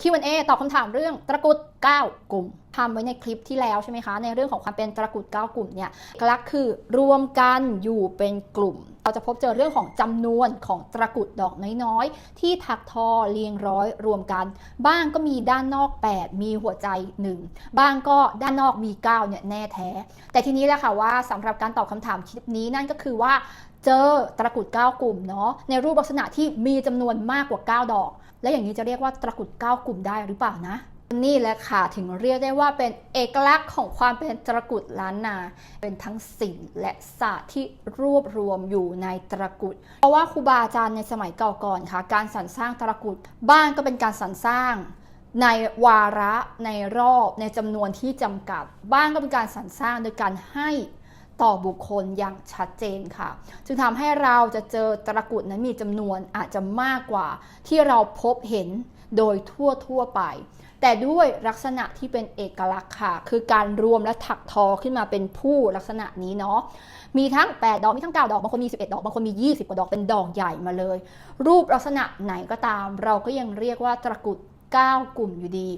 Q&A ตอบคำถามเรื่องตระกุด 9 กลุ่มทำไว้ในคลิปที่แล้วใช่ไหมคะ ในเรื่องของความเป็นตระกุด9กลุ่มเนี่ยกลักคือรวมกันอยู่เป็นกลุ่ม เราจะพบเจอเรื่องของจำนวนของตระกุดดอกน้อยๆ ที่ถักทอเรียงร้อยรวมกัน บ้างก็มีด้านนอก 8 มีหัวใจ 1 บ้างก็ด้านนอกมี 9 เนี่ยแน่แท้ แต่ทีนี้แหละค่ะว่าสำหรับการตอบคำถามคลิปนี้นั่นก็คือว่าเจอตระกุด9กลุ่มเนาะในรูปลักษณะที่มีจำนวนมากกว่า 9 ดอก และอย่างนี้จะเรียกว่าตระกุด9กลุ่มได้หรือเปล่านะ นี่แหละค่ะถึงเรียกได้ว่าเป็นเอกลักษณ์ของความเป็นตระกุดล้านนา เป็นทั้งศิลป์และศาสตร์ที่รวบรวมอยู่ในตระกุดเพราะว่าครูบาอาจารย์ในสมัยเก่าก่อนค่ะ การสรรสร้างตระกุดบ้านก็เป็นการสรรสร้างในวาระในรอบในจำนวนที่จำกัด บ้างก็เป็นการสรรสร้างโดยการให้ต่อบุคคลอย่างชัดเจนค่ะ จึงทำให้เราจะเจอตระกุดนั้นมีจำนวนอาจจะมากกว่าที่เราพบเห็น โดยทั่วทั่วไป แต่ด้วยลักษณะที่เป็นเอกลักษณ์ค่ะ คือการรวมและถักทอขึ้นมาเป็นผู้ลักษณะนี้เนาะมีทั้ง 8 ดอกมีทั้ง 9 ดอกบางคนมี 11 ดอกบางคนมี 20 กว่าดอกเป็นดอกใหญ่มาเลย รูปลักษณะไหนก็ตาม เราก็ยังเรียกว่าตะกุด9กลุ่มอยู่ดี